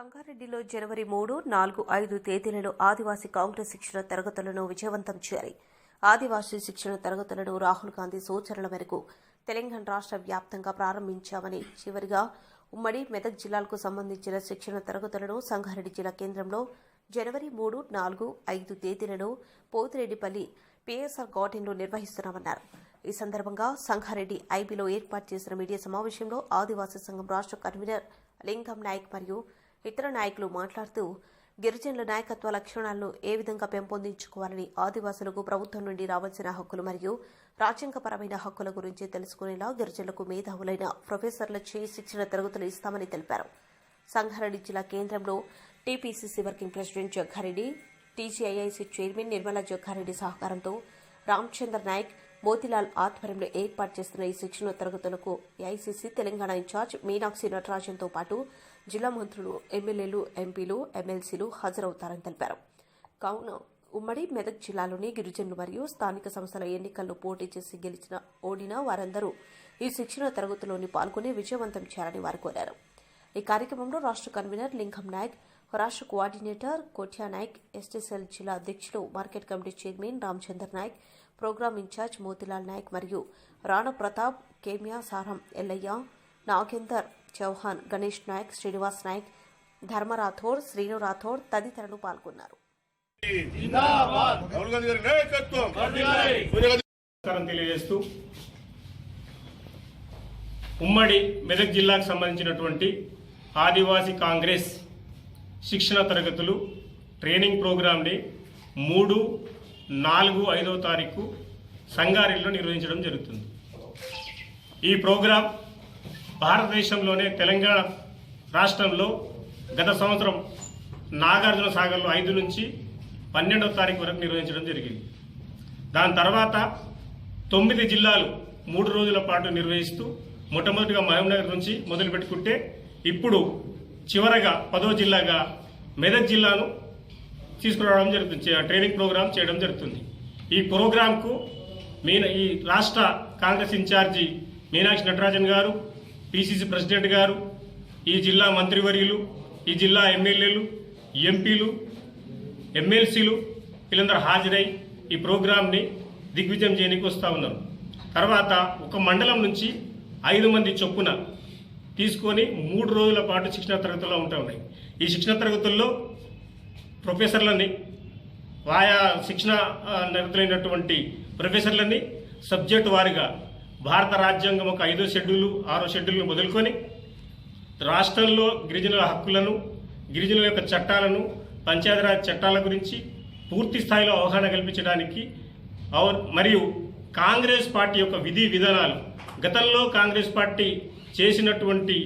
సంగారెడ్డిలో జనవరి మూడు నాలుగు ఐదు తేదీలలో ఆదివాసీ కాంగ్రెస్ శిక్షణ తరగతులను విజయవంతం చేయాలి. ఆదివాసీ శిక్షణ తరగతులను రాహుల్ గాంధీ సూచనల మేరకు తెలంగాణ రాష్ట్ర వ్యాప్తంగా ప్రారంభించామని చివరిగా ఉమ్మడి మెదక్ జిల్లాలకు సంబంధించిన శిక్షణ తరగతులను సంగారెడ్డి జిల్లా కేంద్రంలో జనవరి మూడు నాలుగు ఐదు తేదీలలో పోతిరెడ్డిపల్లి పిఎస్ఆర్ గార్డెన్లో నిర్వహిస్తున్నామన్నారు. ఈ సందర్భంగా సంగారెడ్డి ఐబీలో ఏర్పాటు చేసిన మీడియా సమావేశంలో ఆదివాసీ సంఘం రాష్ట్ర కన్వీనర్ లింగం నాయక్ మరియు ఇతర నాయకులు మాట్లాడుతూ గిరిజనుల నాయకత్వ లక్షణాలను ఏ విధంగా పెంపొందించుకోవాలని ఆదివాసులకు ప్రభుత్వం నుండి రావాల్సిన హక్కులు మరియు రాజ్యాంగపరమైన హక్కుల గురించి తెలుసుకునేలా గిరిజనులకు మేధావులైన ప్రొఫెసర్లచే శిక్షణ తరగతులు ఇస్తామని తెలిపారు. సంగారెడ్డి జిల్లా కేంద్రంలో TPCC working president Jaggareddy TGIIC chairman Nirmala Jaggareddy సహకారంతో రామచంద్ర నాయక్ మోతిలాల్ ఆధ్వర్యంలో ఏర్పాటు చేస్తున్న ఈ శిక్షణ తరగతులకు ఏఐసీసీ తెలంగాణ ఇన్ఛార్జ్ మీనాక్షి నటరాజన్తో పాటు జిల్లా మంత్రులు ఎమ్మెల్యేలు ఎంపీలు ఎమ్మెల్సీలు హాజరవుతారని తెలిపారు. కావున ఉమ్మడి మెదక్ జిల్లాలోని గిరిజనులు మరియు స్థానిక సంస్థల ఎన్నికల్లో పోటీ చేసి గెలిచిన ఓడిన వారందరూ ఈ శిక్షణ తరగతిలోని పాల్గొని విజయవంతం చేయాలని వారు కోరారు. ఈ కార్యక్రమంలో రాష్ట్ర కన్వీనర్ లింగం నాయక్ రాష్ట్ర కోఆర్డినేటర్ కోట్యా నాయక్ ఎస్టీసీఎల్ జిల్లా అధ్యక్షులు market committee chairman Ramachander Nayak programme incharge Motilal Nayak మరియు రాణా ప్రతాప్ కేమియా సారం ఎల్లయ్య నాగేందర్ చౌహాన్ గణేష్ నాయక్ శ్రీనివాస్ నాయక్ ధర్మ రాథోడ్ శ్రీను రాథోడ్ తదితరులు పాల్గొన్నారు. తెలియజేస్తూ ఉమ్మడి మెదక్ జిల్లాకు సంబంధించినటువంటి ఆదివాసీ కాంగ్రెస్ శిక్షణ తరగతులు ట్రైనింగ్ ప్రోగ్రాంని మూడు నాలుగు ఐదవ తారీఖు సంగారెడ్డిలో నిర్వహించడం జరుగుతుంది. ఈ ప్రోగ్రాం భారతదేశంలోనే తెలంగాణ రాష్ట్రంలో గత సంవత్సరం నాగార్జున సాగర్లో ఐదు నుంచి పన్నెండవ తారీఖు వరకు నిర్వహించడం జరిగింది. దాని తర్వాత తొమ్మిది జిల్లాలు మూడు రోజుల పాటు నిర్వహిస్తూ మొట్టమొదటిగా మహబూబ్నగర్ నుంచి మొదలు పెట్టుకుంటే ఇప్పుడు చివరగా పదో జిల్లాగా మెదక్ జిల్లాను తీసుకురావడం జరుగుతుంది ట్రైనింగ్ ప్రోగ్రామ్ చేయడం జరుగుతుంది. ఈ ప్రోగ్రాంకు మీన ఈ రాష్ట్ర కాంగ్రెస్ ఇన్ఛార్జి మీనాక్షి నటరాజన్ గారు పిసిసి ప్రెసిడెంట్ గారు ఈ జిల్లా మంత్రివర్యులు ఈ జిల్లా ఎమ్మెల్యేలు ఎంపీలు ఎమ్మెల్సీలు వీళ్ళందరూ హాజరై ఈ ప్రోగ్రాంని దిగ్విజయం చేయడానికి వస్తూ ఉన్నారు. తర్వాత ఒక మండలం నుంచి ఐదు మంది చొప్పున తీసుకొని మూడు రోజుల పాటు శిక్షణ తరగతుల్లో ఉంటా ఉన్నాయి. ఈ శిక్షణ తరగతుల్లో ప్రొఫెసర్లని వాయా శిక్షణ నిరతులైనటువంటి ప్రొఫెసర్లని సబ్జెక్టు వారిగా భారత రాజ్యాంగం ఒక ఐదో షెడ్యూలు ఆరో షెడ్యూల్ను మొదలుకొని రాష్ట్రంలో గిరిజనుల హక్కులను గిరిజనుల యొక్క చట్టాలను పంచాయతీరాజ్ చట్టాల గురించి పూర్తి స్థాయిలో అవగాహన కల్పించడానికి మరియు కాంగ్రెస్ పార్టీ యొక్క విధి విధానాలు గతంలో కాంగ్రెస్ పార్టీ చేసినటువంటి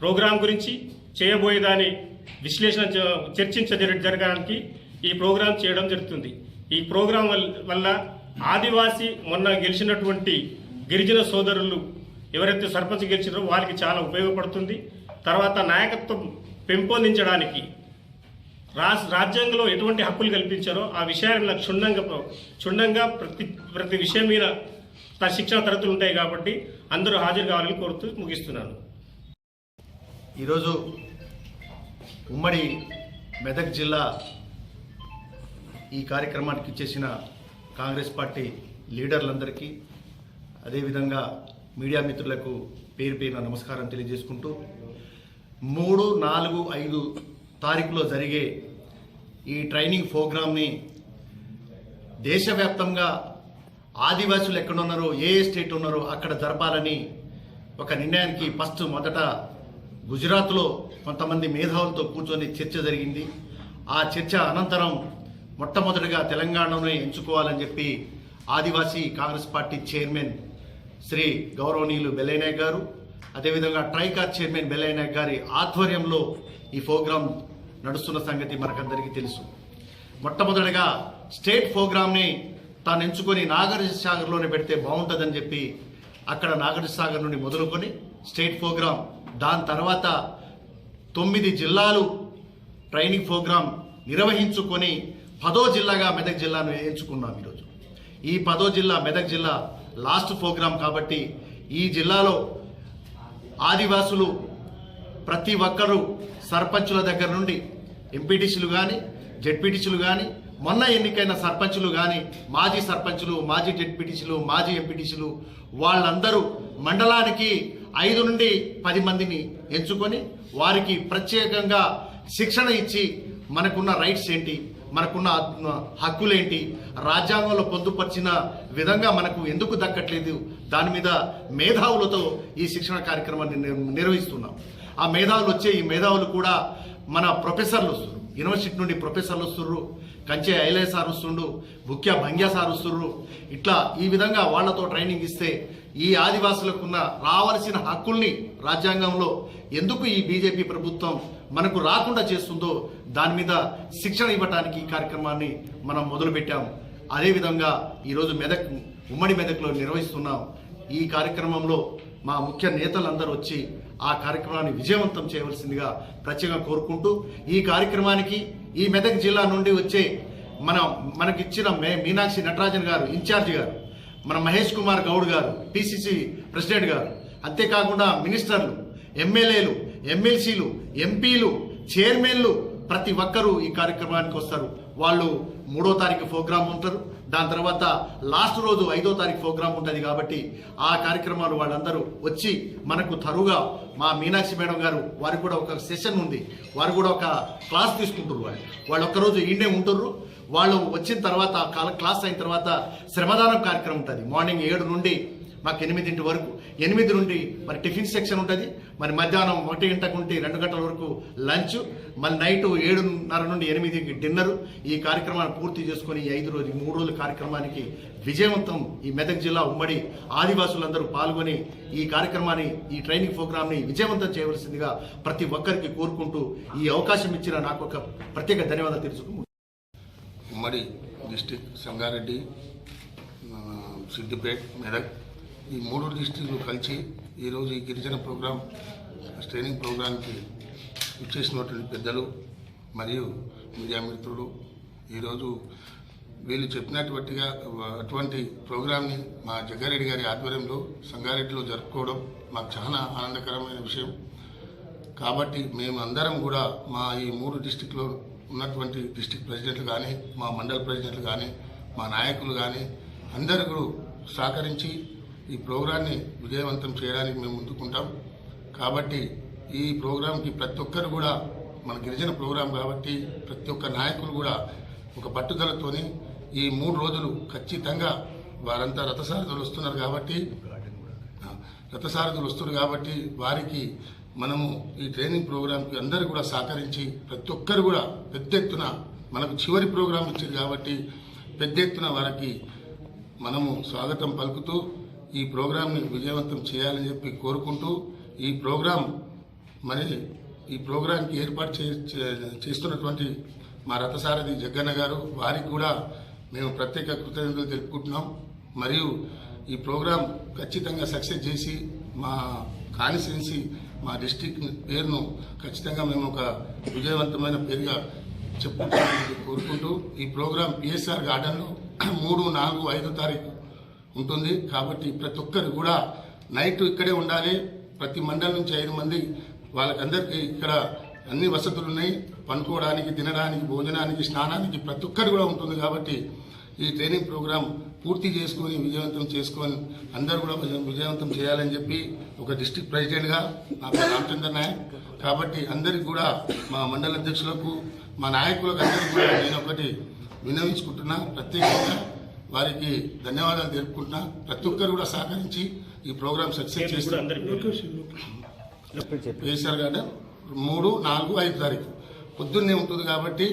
ప్రోగ్రాం గురించి చేయబోయేదాని విశ్లేషణ చ- చర్చించ జరగడానికి ఈ ప్రోగ్రాం చేయడం జరుగుతుంది. ఈ ప్రోగ్రాం వల్ల ఆదివాసీ మొన్న గెలిచినటువంటి గిరిజన సోదరులు ఎవరైతే సర్పంచ్ గెలిచినారో వారికి చాలా ఉపయోగపడుతుంది. తర్వాత నాయకత్వం పెంపొందించడానికి రాజ్ రాజ్యాంగంలో ఎటువంటి హక్కులు కల్పించారో ఆ విషయాలను క్షుణ్ణంగా క్షుణ్ణంగా ప్రతి ప్రతి విషయం మీద తన శిక్షణ తరగతులు ఉంటాయి కాబట్టి అందరూ హాజరు కావాలని కోరుతూ ముగిస్తున్నాను. ఈరోజు ఉమ్మడి మెదక్ జిల్లా ఈ కార్యక్రమానికి ఇచ్చేసిన కాంగ్రెస్ పార్టీ లీడర్లందరికీ అదేవిధంగా మీడియా మిత్రులకు పేరు పేరున నమస్కారం తెలియజేసుకుంటూ మూడు నాలుగు ఐదు తారీఖులో జరిగే ఈ ట్రైనింగ్ ప్రోగ్రామ్ని దేశవ్యాప్తంగా ఆదివాసులు ఎక్కడున్నారో ఏ ఏ స్టేట్ ఉన్నారో అక్కడ జరపాలని ఒక నిర్ణయానికి ఫస్ట్ మొదట గుజరాత్లో కొంతమంది మేధావులతో కూర్చొని చర్చ జరిగింది. ఆ చర్చ అనంతరం మొట్టమొదటిగా తెలంగాణను ఎంచుకోవాలని చెప్పి ఆదివాసీ కాంగ్రెస్ పార్టీ చైర్మన్ శ్రీ గౌరవనీయులు బెల్లయ్యనాయక్ గారు అదేవిధంగా ట్రైకార్ చైర్మన్ బెల్లయ్యనాయక్ గారి ఆధ్వర్యంలో ఈ ప్రోగ్రాం నడుస్తున్న సంగతి మనకందరికీ తెలుసు. మొట్టమొదటిగా స్టేట్ ప్రోగ్రామ్ని తాను ఎంచుకొని నాగార్జున సాగర్లోనే పెడితే బాగుంటుందని చెప్పి అక్కడ నాగార్జున సాగర్ నుండి మొదలుకొని స్టేట్ ప్రోగ్రాం దాని తర్వాత తొమ్మిది జిల్లాలు ట్రైనింగ్ ప్రోగ్రాం నిర్వహించుకొని పదో జిల్లాగా మెదక్ జిల్లాను ఎంచుకున్నాం ఈరోజు. ఈ పదో జిల్లా మెదక్ జిల్లా లాస్ట్ ప్రోగ్రాం కాబట్టి ఈ జిల్లాలో ఆదివాసులు ప్రతి ఒక్కరూ సర్పంచుల దగ్గర నుండి ఎంపీటీసీలు కానీ జెడ్పీటీసీలు కానీ మొన్న ఎన్నికైన సర్పంచులు కానీ మాజీ సర్పంచులు మాజీ జెడ్పీటీసీలు మాజీ ఎంపీటీసీలు వాళ్ళందరూ మండలానికి ఐదు నుండి పది మందిని ఎంచుకొని వారికి ప్రత్యేకంగా శిక్షణ ఇచ్చి మనకున్న రైట్స్ ఏంటి? మనకున్న హక్కులేంటి? రాజ్యాంగంలో పొందుపరిచిన విధంగా మనకు ఎందుకు దక్కట్లేదు? దాని మీద మేధావులతో ఈ శిక్షణ కార్యక్రమాన్ని నిర్వహిస్తున్నాం. ఆ మేధావులు వచ్చే ఈ మేధావులు కూడా మన ప్రొఫెసర్లు వస్తున్నారు. యూనివర్సిటీ నుండి ప్రొఫెసర్లు వస్తుర్రు కంచె ఐలే సార్ వస్తుండు ముఖ్య భంగ్య సార్ వస్తుర్రు ఇట్లా ఈ విధంగా వాళ్ళతో ట్రైనింగ్ ఇస్తే ఈ ఆదివాసులకున్న రావాల్సిన హక్కుల్ని రాజ్యాంగంలో ఎందుకు ఈ బీజేపీ ప్రభుత్వం మనకు రాకుండా చేస్తుందో దాని మీద శిక్షణ ఇవ్వటానికి ఈ కార్యక్రమాన్ని మనం మొదలుపెట్టాం. అదేవిధంగా ఈరోజు మెదక్ ఉమ్మడి మెదక్లో నిర్వహిస్తున్నాం. ఈ కార్యక్రమంలో మా ముఖ్య నేతలందరూ వచ్చి ఆ కార్యక్రమాన్ని విజయవంతం చేయవలసిందిగా ప్రత్యేకంగా కోరుకుంటూ ఈ కార్యక్రమానికి ఈ మెదక్ జిల్లా నుండి వచ్చే మన మనకిచ్చిన మే మీనాక్షి నటరాజన్ గారు ఇన్ఛార్జ్ గారు మన మహేష్ కుమార్ గౌడ్ గారు పిసిసి ప్రెసిడెంట్ గారు అంతేకాకుండా మినిస్టర్లు ఎమ్మెల్యేలు ఎమ్మెల్సీలు ఎంపీలు చైర్మన్లు ప్రతి ఒక్కరూ ఈ కార్యక్రమానికి వస్తారు. వాళ్ళు మూడో తారీఖు ప్రోగ్రాం ఉంటారు. దాని తర్వాత లాస్ట్ రోజు ఐదో తారీఖు ప్రోగ్రాం ఉంటుంది కాబట్టి ఆ కార్యక్రమాలు వాళ్ళందరూ వచ్చి మనకు తరువుగా మా మీనాక్షి మేడం గారు వారికి కూడా ఒక సెషన్ ఉంది. వారు కూడా ఒక క్లాస్ తీసుకుంటారు వాళ్ళు. వాళ్ళు ఒక్కరోజు ఈడే ఉంటుర్రు. వాళ్ళు వచ్చిన తర్వాత క్లాస్ అయిన తర్వాత శ్రమదానం కార్యక్రమం ఉంటుంది. మార్నింగ్ ఏడు నుండి మాకు ఎనిమిదింటి వరకు. ఎనిమిది నుండి మరి టిఫిన్ సెక్షన్ ఉంటుంది. మరి మధ్యాహ్నం ఒకటి గంటకు ఉంటే రెండు గంటల వరకు లంచ్. మళ్ళీ నైట్ ఏడున్నర నుండి ఎనిమిదికి డిన్నర్. ఈ కార్యక్రమాన్ని పూర్తి చేసుకొని ఈ ఐదు రోజు మూడు రోజుల కార్యక్రమానికి విజయవంతం ఈ మెదక్ జిల్లా ఉమ్మడి ఆదివాసులందరూ పాల్గొని ఈ కార్యక్రమాన్ని ఈ ట్రైనింగ్ ప్రోగ్రామ్ని విజయవంతం చేయవలసిందిగా ప్రతి ఒక్కరికి కోరుకుంటూ ఈ అవకాశం ఇచ్చిన నాకు ఒక ప్రత్యేక ధన్యవాదాలు తెలుసుకుంటున్నాను. ఉమ్మడి డిస్టిక్ సంగారెడ్డి సిద్దిపేట్ మెదక్. ఈ మూడు డిస్టిక్లు కలిసి ఈరోజు ఈ గిరిజన ప్రోగ్రాం ట్రైనింగ్ ప్రోగ్రాంకి ఇచ్చేసినటువంటి పెద్దలు మరియు మీడియా మిత్రులు ఈరోజు వీళ్ళు చెప్పినటువంటిగా అటువంటి ప్రోగ్రాంని మా జగ్గారెడ్డి గారి ఆధ్వర్యంలో సంగారెడ్డిలో జరుపుకోవడం మాకు చాలా ఆనందకరమైన విషయం. కాబట్టి మేము అందరం కూడా మా ఈ మూడు డిస్టిక్లో ఉన్నటువంటి డిస్టిక్ ప్రెసిడెంట్లు కానీ మా మండల ప్రెసిడెంట్లు కానీ మా నాయకులు కానీ అందరూ కూడా సహకరించి ఈ ప్రోగ్రాన్ని విజయవంతం చేయడానికి మేము ముందుకుంటాం. కాబట్టి ఈ ప్రోగ్రాంకి ప్రతి ఒక్కరు కూడా మన గిరిజన ప్రోగ్రాం కాబట్టి ప్రతి ఒక్క నాయకులు కూడా ఒక పట్టుదలతోని ఈ మూడు రోజులు ఖచ్చితంగా వారంతా రథసారథులు వస్తున్నారు కాబట్టి రథసారథులు వస్తున్నారు కాబట్టి వారికి మనము ఈ ట్రైనింగ్ ప్రోగ్రాంకి అందరూ కూడా సహకరించి ప్రతి ఒక్కరు కూడా పెద్ద ఎత్తున మనకు చివరి ప్రోగ్రాం ఇచ్చింది కాబట్టి పెద్ద ఎత్తున వారికి మనము స్వాగతం పలుకుతూ ఈ ప్రోగ్రాంని విజయవంతం చేయాలని చెప్పి కోరుకుంటూ ఈ ప్రోగ్రాం మరి ఈ ప్రోగ్రాంకి ఏర్పాటు చే చే- చేస్తున్నటువంటి మా రథసారథి జగ్గన్న గారు వారికి కూడా మేము ప్రత్యేక కృతజ్ఞతలు తెలుపుకుంటున్నాం. మరియు ఈ ప్రోగ్రాం ఖచ్చితంగా సక్సెస్ చేసి మా కాన్స్టిట్యున్సీ మా డిస్టిక్ పేరును ఖచ్చితంగా మేము ఒక విజయవంతమైన పేరుగా చెప్పుకుంటామని కోరుకుంటూ ఈ ప్రోగ్రాం పిఎస్ఆర్ గార్డెన్లో మూడు నాలుగు ఐదో తారీఖు ఉంటుంది. కాబట్టి ప్రతి ఒక్కరు కూడా నైట్ ఇక్కడే ఉండాలి. ప్రతి మండలం నుంచి ఐదు మంది వాళ్ళకందరికీ ఇక్కడ అన్ని వసతులు ఉన్నాయి. పనుకోవడానికి తినడానికి భోజనానికి స్నానానికి ప్రతి ఒక్కరు కూడా ఉంటుంది కాబట్టి ఈ ట్రైనింగ్ ప్రోగ్రాం పూర్తి చేసుకొని విజయవంతం చేసుకొని అందరూ కూడా విజయవంతం చేయాలని చెప్పి ఒక డిస్టిక్ ప్రెసిడెంట్గా నా పేరు రామచంద్ర నాయక్. కాబట్టి అందరికి కూడా మా మండల అధ్యక్షులకు మా నాయకులకు అందరికీ కూడా నేను ఒకటి విన్నవించుకుంటున్నా. ప్రత్యేకంగా వారికి ధన్యవాదాలు తెలుపుకుంటున్నా. ప్రతి ఒక్కరు కూడా సహకరించి ఈ ప్రోగ్రాం సక్సెస్ చేసి కేసీఆర్ గార్డెన్ మూడు నాలుగు ఐదు తారీఖు. పొద్దున్నే ఉంటుంది కాబట్టి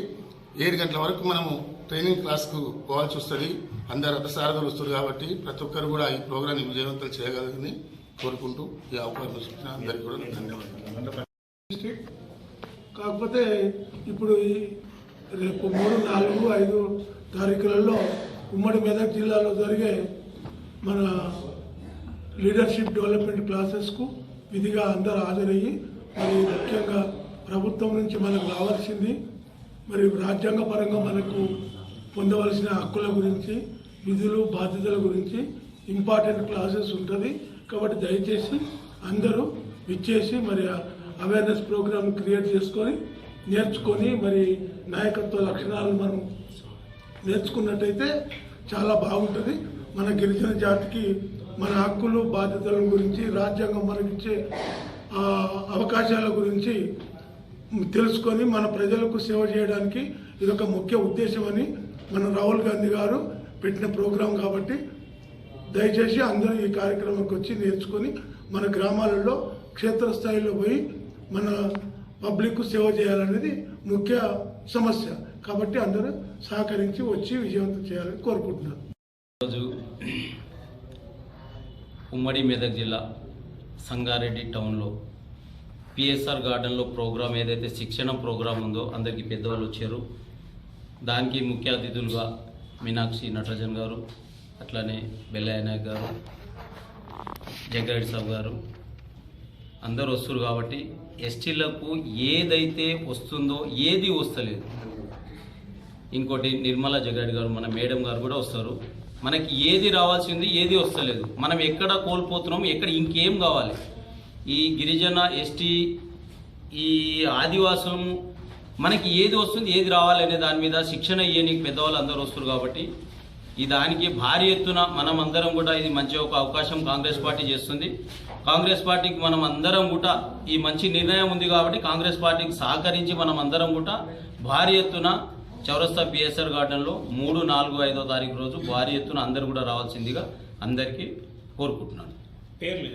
ఏడు గంటల వరకు మనము ట్రైనింగ్ క్లాస్కు పోవాల్సి వస్తుంది. అందరు రథసారథులు వస్తారు కాబట్టి ప్రతి ఒక్కరు కూడా ఈ ప్రోగ్రాన్ని విజయవంతం చేయగలని కోరుకుంటూ ఈ అవకాశం ఇచ్చిన అందరికీ కూడా ధన్యవాదాలు. కాకపోతే ఇప్పుడు ఈ రేపు మూడు నాలుగు ఐదు తారీఖులలో ఉమ్మడి మెదక్ జిల్లాలో జరిగే మన లీడర్షిప్ డెవలప్మెంట్ క్లాసెస్కు విధిగా అందరూ హాజరయ్యి మరి ముఖ్యంగా ప్రభుత్వం నుంచి మనకు రావాల్సింది మరి రాజ్యాంగ పరంగా మనకు పొందవలసిన హక్కుల గురించి విధులు బాధ్యతల గురించి ఇంపార్టెంట్ క్లాసెస్ ఉంటుంది. కాబట్టి దయచేసి అందరూ విచ్చేసి మరి అవేర్నెస్ ప్రోగ్రామ్ క్రియేట్ చేసుకొని నేర్చుకొని మరి నాయకత్వ లక్షణాలను మనం నేర్చుకున్నట్టయితే చాలా బాగుంటుంది. మన గిరిజన జాతికి మన హక్కులు బాధ్యతల గురించి రాజ్యాంగం మనకిచ్చే అవకాశాల గురించి తెలుసుకొని మన ప్రజలకు సేవ చేయడానికి ఇది ఒక ముఖ్య ఉద్దేశం అని మన రాహుల్ గాంధీ గారు పెట్టిన ప్రోగ్రాం కాబట్టి దయచేసి అందరూ ఈ కార్యక్రమానికి వచ్చి నేర్చుకొని మన గ్రామాలలో క్షేత్రస్థాయిలో పోయి మన పబ్లిక్ సేవ చేయాలనేది ముఖ్య సమస్య. కాబట్టి అందరూ సహకరించి వచ్చి విజయవంతం చేయాలని కోరుకుంటున్నాను. ఈరోజు ఉమ్మడి మెదక్ జిల్లా సంగారెడ్డి టౌన్లో పిఎస్ఆర్ గార్డెన్లో ప్రోగ్రాం ఏదైతే శిక్షణ ప్రోగ్రాం ఉందో అందరికీ పెద్దవాళ్ళు వచ్చారు. దానికి ముఖ్య అతిథులుగా మీనాక్షి నటరాజన్ గారు అట్లానే బెల్లయ్య నాయక్ గారు జగ్గారెడ్డి సాబు గారు అందరు వస్తున్నారు కాబట్టి ఎస్టీలకు ఏదైతే వస్తుందో ఏది వస్తలేదు ఇంకోటి నిర్మలా జగ్గారెడ్డి గారు మన మేడం గారు కూడా వస్తారు. మనకి ఏది రావాల్సింది ఏది వస్తలేదు. మనం ఎక్కడ కోల్పోతున్నాం ఎక్కడ ఇంకేం కావాలి? ఈ గిరిజన ఎస్టీ ఈ ఆదివాసులం మనకి ఏది వస్తుంది ఏది రావాలనే దాని మీద శిక్షణ ఇయ్యనికి పెద్దవాళ్ళు అందరూ వస్తారు కాబట్టి ఈ దానికి భారీ ఎత్తున మనం అందరం కూడా ఇది మంచి ఒక అవకాశం కాంగ్రెస్ పార్టీ చేస్తుంది. కాంగ్రెస్ పార్టీకి మనం అందరం కూడా ఈ మంచి నిర్ణయం ఉంది కాబట్టి కాంగ్రెస్ పార్టీకి సహకరించి మనం అందరం కూడా భారీ ఎత్తున చౌరస్తా పిఎస్ఆర్ గార్డెన్లో మూడు నాలుగు ఐదో తారీఖు రోజు భారీ ఎత్తున అందరు కూడా రావాల్సిందిగా అందరికీ కోరుకుంటున్నాను. పేర్లు